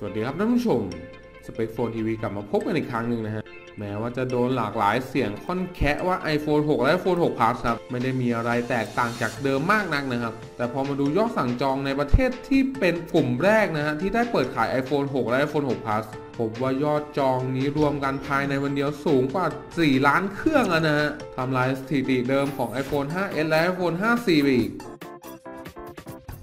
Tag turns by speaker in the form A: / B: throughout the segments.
A: สวัสดีครับท่านผู้ชมสเปคโฟนทีวีกลับมาพบกันอีกครั้งหนึ่งนะฮะ แม้ว่าจะโดนหลากหลายเสียงค่อนแคะว่า iPhone 6 และ iPhone 6 Plus ครับ ไม่ได้มีอะไรแตกต่างจากเดิมมากนักนะครับ แต่พอมาดูยอดสั่งจองในประเทศที่เป็นกลุ่มแรกนะฮะ ที่ได้เปิดขาย iPhone 6 และ iPhone 6 Plus พบว่ายอดจองนี้รวมกันภายในวันเดียวสูงกว่า 4 ล้านเครื่องแล้วนะฮะทำลายสถิติเดิมของ iPhone 5s และ iPhone 5c ไปอีก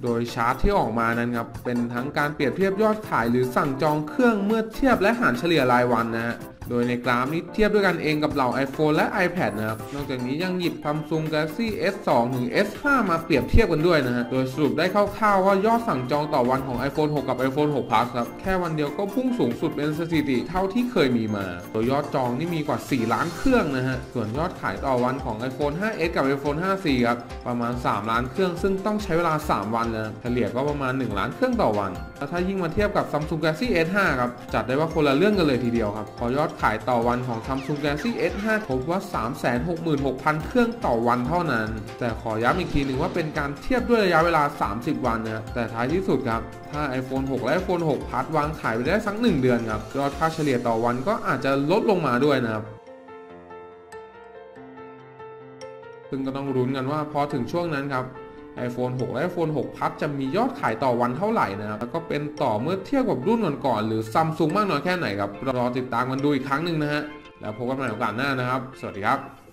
A: โดยชาร์ตที่ออกมานั้นครับเป็นทั้งการเปรียบเทียบยอดขายหรือสั่งจองเครื่องเมื่อเทียบและหารเฉลี่ยรายวันนะฮะ โดยในกราฟนี้เทียบด้วยกันเองกับเหล่า iPhone และ iPad นะครับ นอกจากนี้ยังหยิบ Samsung Galaxy S2 ถึง S5 มาเปรียบเทียบกันด้วยนะฮะ โดยสรุปได้คร่าวๆว่ายอดสั่งจองต่อวันของ iPhone 6 กับ iPhone 6 Plus ครับ แค่วันเดียวก็พุ่งสูงสุดเป็นสถิติเท่าที่เคยมีมา โดยยอดจองนี่มีกว่า 4 ล้านเครื่องนะฮะ ส่วนยอดขายต่อวันของ iPhone 5s กับ iPhone 5c ครับ ประมาณ 3 ล้านเครื่อง ซึ่งต้องใช้เวลา 3 วันนะเฉลี่ยก็ประมาณ 1 ล้านเครื่องต่อวัน แล้วถ้ายิ่งมาเทียบกับ Samsung Galaxy S5 ครับ จัดได้ว่าคนละเรื่องกันเลยทีเดียวครับ พอยอดขายต่อวันของ Samsung Galaxy S5 พบว่า 366,000 เครื่องต่อวันเท่านั้น แต่ขอย้ำอีกทีหนึ่งว่าเป็นการเทียบด้วยระยะเวลา 30 วันนะแต่ท้ายที่สุดครับ ถ้า iPhone 6 และ iPhone 6 Plus วางขายไปได้สัก 1 เดือนครับยอดค่าเฉลี่ยต่อวันก็อาจจะลดลงมาด้วยนะครับซึ่งก็ต้องรุ้นกันว่าพอถึงช่วงนั้นครับ iPhone 6 และ iPhone 6 Plus จะมียอดขายต่อวันเท่าไหร่นะครับ แล้วก็เป็นต่อเมื่อเทียบกับรุ่นก่อนๆหรือซัมซุงมากน้อยแค่ไหนครับ รอติดตามกันดูอีกครั้งหนึ่งนะฮะ แล้วพบกันใหม่โอกาสหน้านะครับ สวัสดีครับ